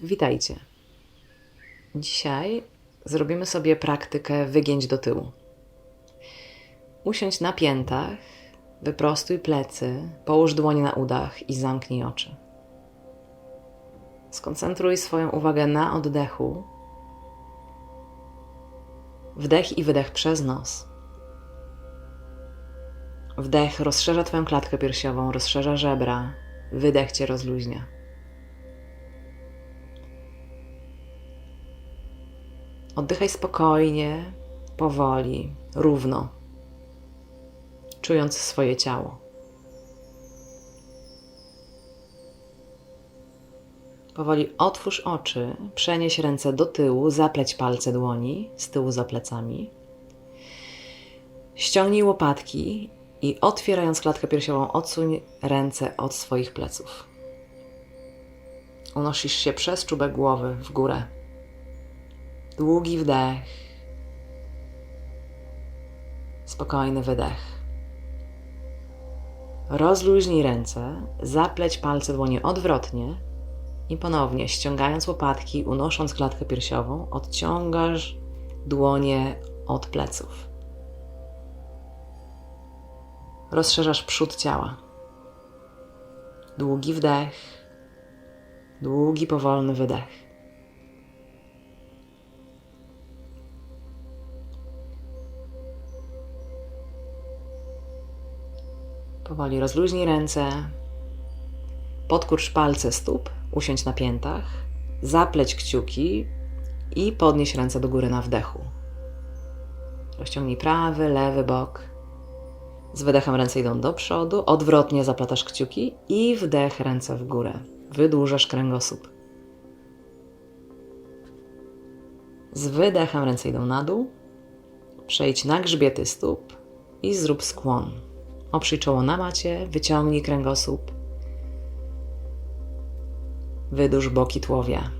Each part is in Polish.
Witajcie. Dzisiaj zrobimy sobie praktykę wygięć do tyłu. Usiądź na piętach, wyprostuj plecy, połóż dłonie na udach i zamknij oczy. Skoncentruj swoją uwagę na oddechu. Wdech i wydech przez nos. Wdech rozszerza Twoją klatkę piersiową, rozszerza żebra. Wydech Cię rozluźnia. Oddychaj spokojnie, powoli, równo, czując swoje ciało. Powoli otwórz oczy, przenieś ręce do tyłu, zapleć palce dłoni z tyłu za plecami. Ściągnij łopatki i otwierając klatkę piersiową, odsuń ręce od swoich pleców. Unosisz się przez czubek głowy w górę. Długi wdech, spokojny wydech. Rozluźnij ręce, zapleć palce dłonie odwrotnie i ponownie ściągając łopatki, unosząc klatkę piersiową, odciągasz dłonie od pleców. Rozszerzasz przód ciała. Długi wdech, długi, powolny wydech. Powoli rozluźnij ręce. Podkurcz palce stóp, usiądź na piętach, zapleć kciuki i podnieś ręce do góry na wdechu. Rozciągnij prawy, lewy bok. Z wydechem ręce idą do przodu, odwrotnie zaplatasz kciuki i wdech ręce w górę. Wydłużasz kręgosłup. Z wydechem ręce idą na dół. Przejdź na grzbiety stóp i zrób skłon. Oprzyj czoło na macie, wyciągnij kręgosłup. Wydłuż boki tułowia.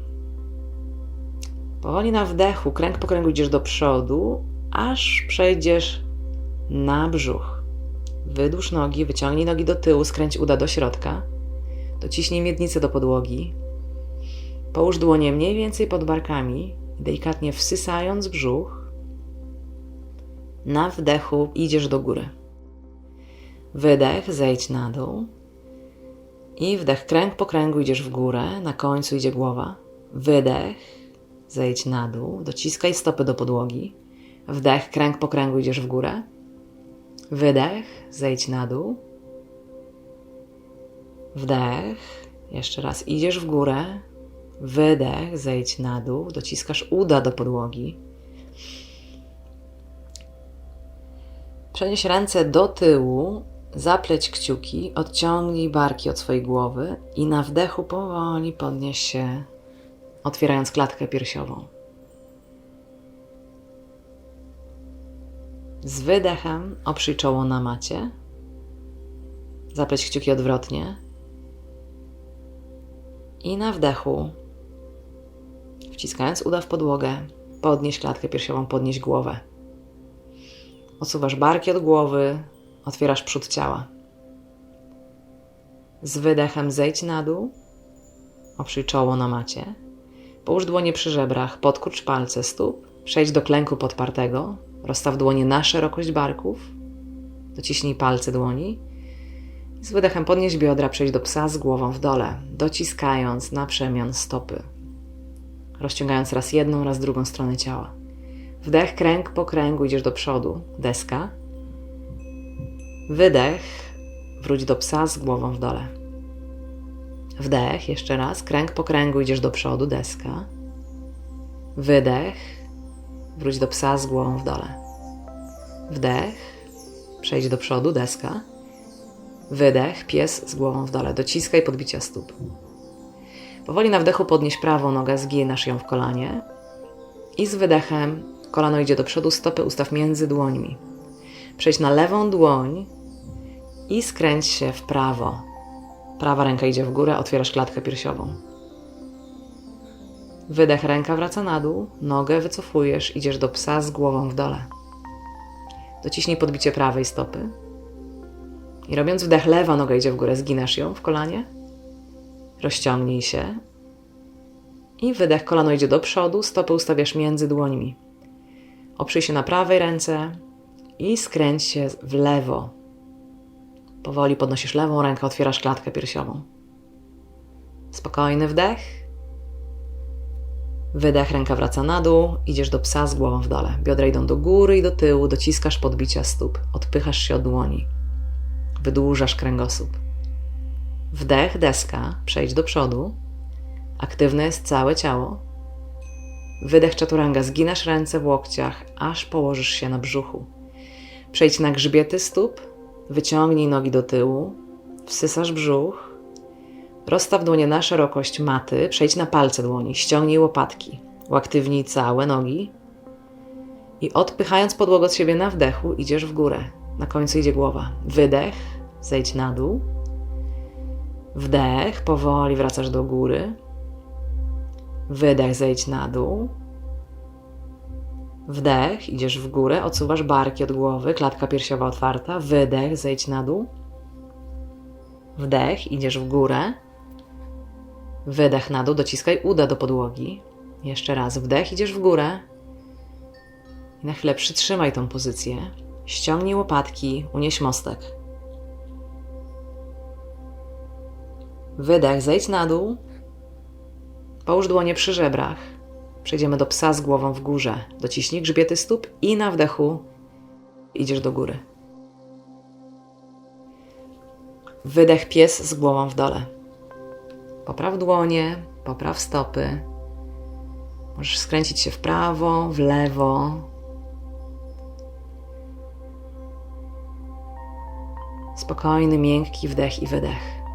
Powoli na wdechu, kręg po kręgu idziesz do przodu, aż przejdziesz na brzuch. Wydłuż nogi, wyciągnij nogi do tyłu, skręć uda do środka. Dociśnij miednicę do podłogi. Połóż dłonie mniej więcej pod barkami, delikatnie wsysając brzuch. Na wdechu idziesz do góry. Wydech, zejdź na dół. I wdech, kręg po kręgu idziesz w górę, na końcu idzie głowa. Wydech, zejdź na dół, dociskaj stopy do podłogi. Wdech, kręg po kręgu idziesz w górę. Wydech, zejdź na dół. Wdech, jeszcze raz idziesz w górę. Wydech, zejdź na dół, dociskasz uda do podłogi. Przenieś ręce do tyłu, Zapleć kciuki, odciągnij barki od swojej głowy i na wdechu powoli podnieś się, otwierając klatkę piersiową. Z wydechem oprzyj czoło na macie. Zapleć kciuki odwrotnie. I na wdechu, wciskając uda w podłogę, podnieś klatkę piersiową, podnieś głowę. Odsuwasz barki od głowy, Otwierasz przód ciała. Z wydechem zejdź na dół, oprzyj czoło na macie, połóż dłonie przy żebrach, podkurcz palce stóp, przejdź do klęku podpartego, rozstaw dłonie na szerokość barków, dociśnij palce dłoni. Z wydechem podnieś biodra, przejdź do psa z głową w dole, dociskając na przemian stopy, rozciągając raz jedną, raz drugą stronę ciała. Wdech, kręg po kręgu, idziesz do przodu, deska, Wydech, wróć do psa z głową w dole. Wdech, jeszcze raz, kręg po kręgu idziesz do przodu, deska. Wydech, wróć do psa z głową w dole. Wdech, przejdź do przodu, deska. Wydech, pies z głową w dole. Dociskaj podbicia stóp. Powoli na wdechu podnieś prawą nogę, zginasz ją w kolanie. I z wydechem kolano idzie do przodu, stopy ustaw między dłońmi. Przejdź na lewą dłoń i skręć się w prawo. Prawa ręka idzie w górę, otwierasz klatkę piersiową. Wydech, ręka wraca na dół, nogę wycofujesz, idziesz do psa z głową w dole. Dociśnij podbicie prawej stopy. I robiąc wdech, lewa noga idzie w górę, zginasz ją w kolanie. Rozciągnij się. I wydech, kolano idzie do przodu, stopy ustawiasz między dłońmi. Oprzyj się na prawej ręce i skręć się w lewo. Powoli podnosisz lewą rękę, otwierasz klatkę piersiową. Spokojny wdech. Wydech, ręka wraca na dół, idziesz do psa z głową w dole. Biodra idą do góry i do tyłu, dociskasz podbicia stóp, odpychasz się od dłoni. Wydłużasz kręgosłup. Wdech, deska, przejdź do przodu. Aktywne jest całe ciało. Wydech czaturanga, zginasz ręce w łokciach, aż położysz się na brzuchu. Przejdź na grzbiety stóp, wyciągnij nogi do tyłu, wsysasz brzuch, rozstaw dłonie na szerokość maty, przejdź na palce dłoni, ściągnij łopatki, uaktywnij całe nogi i odpychając podłogę od siebie na wdechu, idziesz w górę. Na końcu idzie głowa. Wydech, zejdź na dół. Wdech, powoli wracasz do góry. Wydech, zejdź na dół. Wdech, idziesz w górę, odsuwasz barki od głowy, klatka piersiowa otwarta. Wydech, zejdź na dół. Wdech, idziesz w górę. Wydech na dół, dociskaj uda do podłogi. Jeszcze raz wdech, idziesz w górę. I na chwilę przytrzymaj tą pozycję. Ściągnij łopatki, unieś mostek. Wydech, zejdź na dół. Połóż dłonie przy żebrach. Przejdziemy do psa z głową w górze. Dociśnij grzbiety stóp i na wdechu idziesz do góry. Wydech pies z głową w dole. Popraw dłonie, popraw stopy. Możesz skręcić się w prawo, w lewo. Spokojny, miękki wdech i wydech.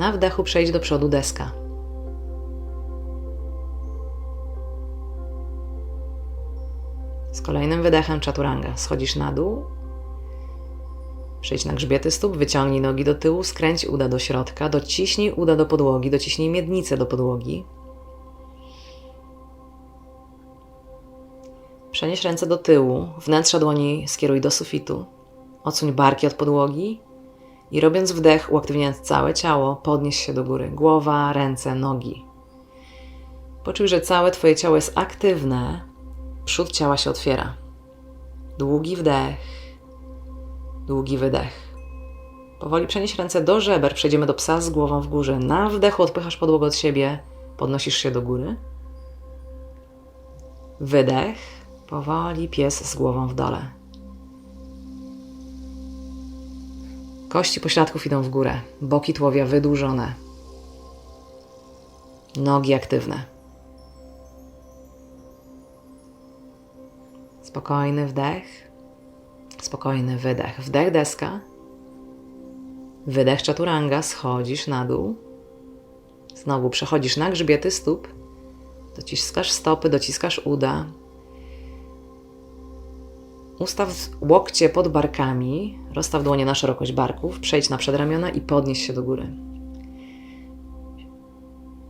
Na wdechu przejdź do przodu deska. Z kolejnym wydechem czaturanga schodzisz na dół. Przejdź na grzbiety stóp, wyciągnij nogi do tyłu, skręć uda do środka, dociśnij uda do podłogi, dociśnij miednicę do podłogi. Przenieś ręce do tyłu, wnętrza dłoni skieruj do sufitu. Odsuń barki od podłogi i robiąc wdech, uaktywniając całe ciało, podnieś się do góry. Głowa, ręce, nogi. Poczuj, że całe Twoje ciało jest aktywne, przód ciała się otwiera. Długi wdech, długi wydech. Powoli przenieś ręce do żeber, przejdziemy do psa z głową w górze. Na wdechu odpychasz podłogę od siebie, podnosisz się do góry. Wydech, powoli pies z głową w dole. Kości pośladków idą w górę, boki tułowia wydłużone, nogi aktywne. Spokojny wdech, spokojny wydech. Wdech deska, wydech czaturanga, schodzisz na dół. Znowu przechodzisz na grzbiety stóp, dociskasz stopy, dociskasz uda, Ustaw łokcie pod barkami, rozstaw dłonie na szerokość barków, przejdź na przedramiona i podnieś się do góry.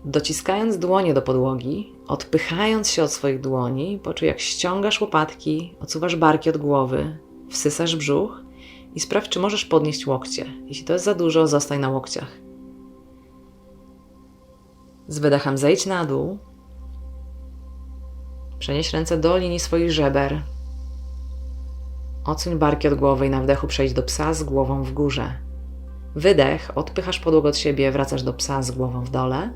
Dociskając dłonie do podłogi, odpychając się od swoich dłoni, poczuj jak ściągasz łopatki, odsuwasz barki od głowy, wsysasz brzuch i sprawdź, czy możesz podnieść łokcie. Jeśli to jest za dużo, zostań na łokciach. Z wydechem zejdź na dół. Przenieś ręce do linii swoich żeber, Odsuń barki od głowy i na wdechu przejdź do psa z głową w górze. Wydech, odpychasz podłogę od siebie, wracasz do psa z głową w dole.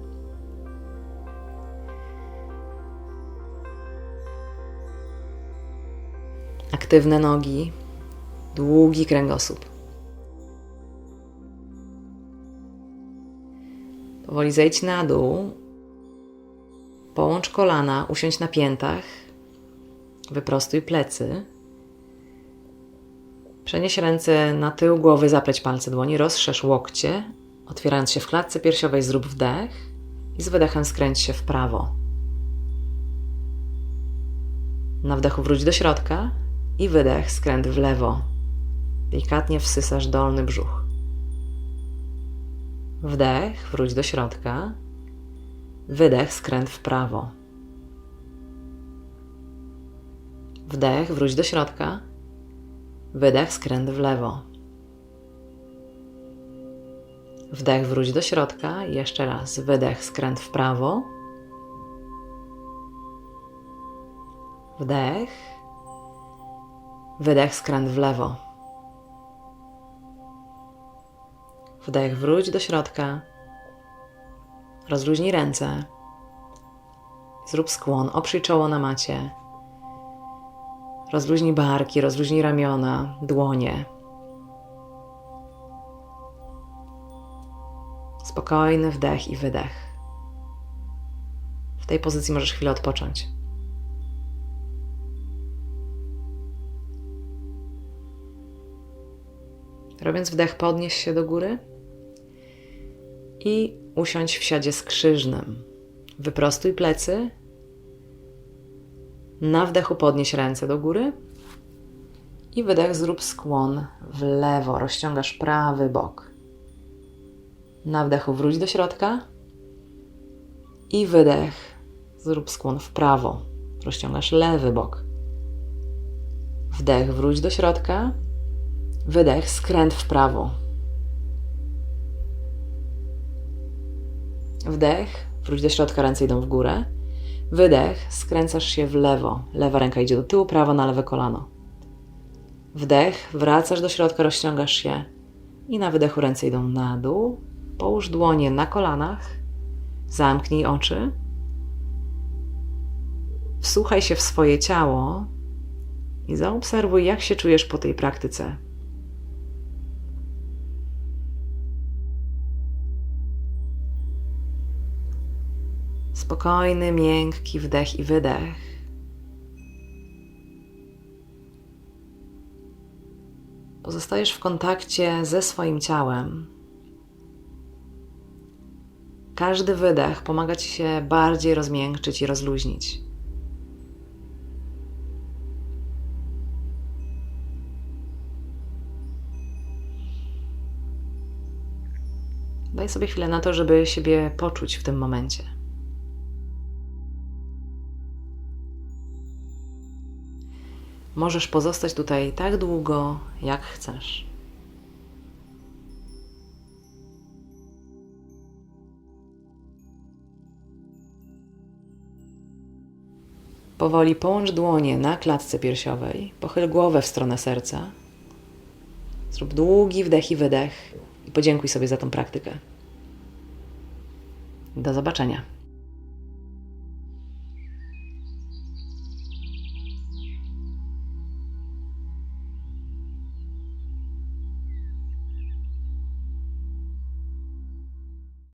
Aktywne nogi, długi kręgosłup. Powoli zejdź na dół, połącz kolana, usiądź na piętach, wyprostuj plecy. Przenieś ręce na tył głowy, zapleć palce dłoni, rozszerz łokcie, otwierając się w klatce piersiowej, zrób wdech i z wydechem skręć się w prawo. Na wdechu wróć do środka i wydech, skręt w lewo. Delikatnie wsysasz dolny brzuch. Wdech, wróć do środka. Wydech, skręt w prawo. Wdech, wróć do środka. Wydech, skręt w lewo. Wdech, wróć do środka. Jeszcze raz. Wydech, skręt w prawo. Wdech. Wydech, skręt w lewo. Wdech, wróć do środka. Rozluźnij ręce. Zrób skłon, oprzyj czoło na macie. Rozluźnij barki, rozluźnij ramiona, dłonie. Spokojny wdech i wydech. W tej pozycji możesz chwilę odpocząć. Robiąc wdech, podnieś się do góry i usiądź w siadzie skrzyżnym. Wyprostuj plecy. Na wdechu podnieś ręce do góry i wydech zrób skłon w lewo. Rozciągasz prawy bok. Na wdechu wróć do środka i wydech zrób skłon w prawo. Rozciągasz lewy bok. Wdech wróć do środka. Wydech skręt w prawo. Wdech, wróć do środka, ręce idą w górę. Wydech, skręcasz się w lewo. Lewa ręka idzie do tyłu, prawa na lewe kolano. Wdech, wracasz do środka, rozciągasz się i na wydechu ręce idą na dół. Połóż dłonie na kolanach, zamknij oczy. Wsłuchaj się w swoje ciało i zaobserwuj, jak się czujesz po tej praktyce. Spokojny, miękki wdech i wydech. Pozostajesz w kontakcie ze swoim ciałem. Każdy wydech pomaga ci się bardziej rozmiękczyć i rozluźnić. Daj sobie chwilę na to, żeby siebie poczuć w tym momencie. Możesz pozostać tutaj tak długo, jak chcesz. Powoli połącz dłonie na klatce piersiowej, pochyl głowę w stronę serca. Zrób długi wdech i wydech i podziękuj sobie za tą praktykę. Do zobaczenia.